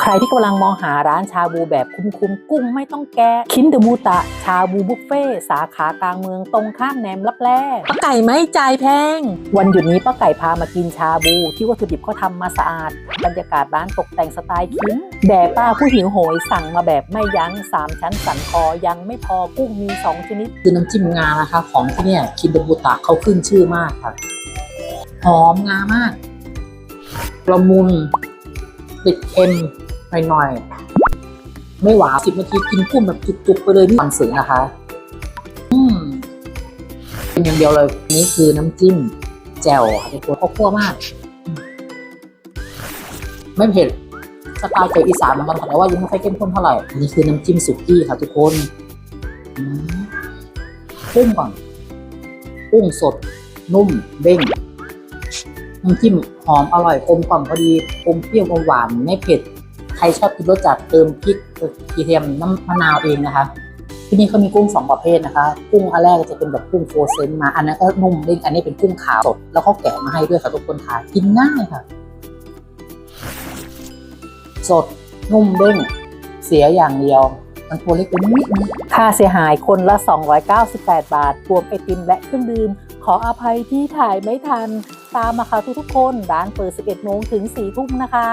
ใครที่กำลังมองหาร้านชาบูแบบคุ้มๆ กุ้งไม่ต้องแกะคินเดมูตะ ชาบูบุฟเฟ่สาขากลางเมืองตรงข้ามแหนมลับแลป้าไก่ไม่จ่ายแพง วันหยุดนี้ป้าไก่พามากินชาบู ที่วัตถุดิบเขาทำมาสะอาด บรรยากาศร้านตกแต่งสไตล์คิมแด่ป้าผู้หิวโหยสั่งมาแบบไม่ยั้งสามชั้นสันคอยังไม่พอกุ้งมีสองชนิด คือน้ำจิ้มงานะคะของที่เนี่ยคินเดบุตะเขาขึ้นชื่อมากครับหอมงามากละมุนติดเค็ม หน่อยๆ ไม่หวานสิบนาทีกินกุ้งแบบจุกๆไปเลยนี่ความสึงนะคะ อืมเป็นอย่างเดียวเลย นี่คือน้ำจิ้มแจ่วค่ะทุกคนข้าวคั่วมาก ไม่เผ็ดสไตล์เจออีสานเหมือนกันแต่ว่ายังไม่ค่อยเข้มข้นเท่าไหร่อันนี้คือน้ำจิ้มสุกี้ค่ะทุกคนกุ้งก่อนกุ้งสด นุ่มเด้งน้ำจิ้มหอมอร่อยกลมกล่อมพอดีอมเปรี้ยวอมหวานไม่เผ็ด ใครชอบกินรสจัดเติมพริกกระเทียมน้ำมะนาวเองนะคะ ที่นี่เขามีกุ้งสองประเภทนะคะ กุ้งอันแรกจะเป็นแบบกุ้งโฟเซนมา อันนั้นก็นุ่มเด้งอันนี้เป็นกุ้งขาวสดแล้วเขาแกะมาให้ด้วยค่ะทุกคนค่ะกินง่ายค่ะ สดนุ่มเด้งเสียอย่างเดียวมันตัวเล็กไปนิดนึงค่าเสียหายคนละ 298 บาทรวมไอติมและเครื่องดื่มขออภัยที่ถ่ายไม่ทัน ตามมาค่ะทุกๆคน ร้านเปิด 11 โมงถึง 4 ทุ่มนะคะ